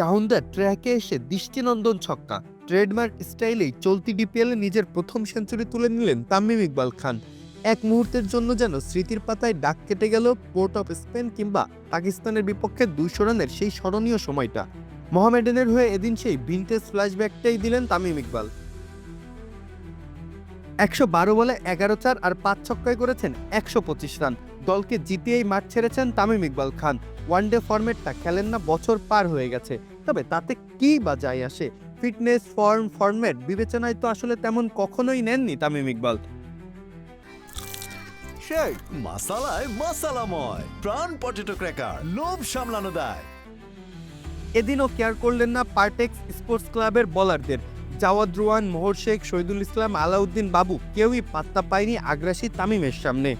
Down the ট্র্যাকে এসে দৃষ্টিনন্দন ছক্কা। ট্রেডমার্ক স্টাইলেই চলতি ডিপিএলে নিজের প্রথম সেঞ্চুরি তুলে নিলেন তামিম ইকবাল খান। এক মুহূর্তের জন্য যেন স্মৃতির পাতায় ডাক কেটে গেল পোর্ট অফ স্পেন কিংবা পাকিস্তানের বিপক্ষে দুইশো রানের সেই স্মরণীয় সময়টা। মোহামেডানের হয়ে এদিন সেই ভিনটেজ ফ্ল্যাশব্যাকটাই দিলেন তামিম ইকবাল। একশো বারো বলে এগারো চার আর পাঁচ ছক্কায় করেছেন একশো পঁচিশ রান। দলকে জিতিয়েই মাঠ ছেড়েছেন তামিম ইকবাল খান। ওয়ানডে ফরম্যাটটা খেলেন না, বছর পার হয়ে গেছে। তবে তাতে কি বা যায় আসে? ফিটনেস ফর্ম ফরম্যাট বিবেচনায় তো আসলে তেমন কখনোই নেননি তামিম ইকবাল। সেই মাসালায় মাসালাময় প্রাণ পটেটো ক্র্যাকার লোভ সামলানো দেয়। এদিনও কেয়ার করলেন না পার্টেক্স স্পোর্টস ক্লাবের বলারদের। জাওয়াদ রুয়ান মোহর শেখ শহীদুল ইসলাম আলাউদ্দিন বাবু কেউই পাত্তা পায়নি আগ্রাসী তামিমের সামনে।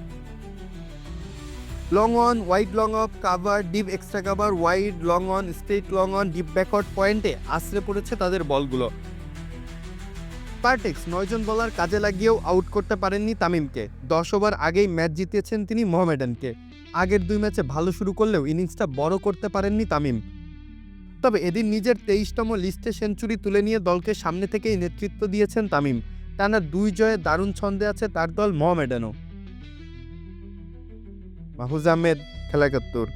Long on wide long off cover deep extra cover wide long on straight long on deep backward পয়েন্টে আশ্রে পড়েছে তাদের বলগুলো। পার্টেক্স নয়জন বলার কাজে লাগিয়েও আউট করতে পারেননি তামিমকে। দশ ওভার আগেই ম্যাচ জিতিয়েছেন তিনি মোহামেডানকে। আগের দুই ম্যাচে ভালো শুরু করলেও ইনিংসটা বড় করতে পারেননি তামিম। তবে এদিন নিজের তেইশতম লিস্টে সেঞ্চুরি তুলে নিয়ে দলকে সামনে থেকেই নেতৃত্ব দিয়েছেন তামিম। টানা দুই জয়ে দারুণ ছন্দে আছে তার দল মোহামেডানও। মাহুজ আহমেদ খেলা একাত্তর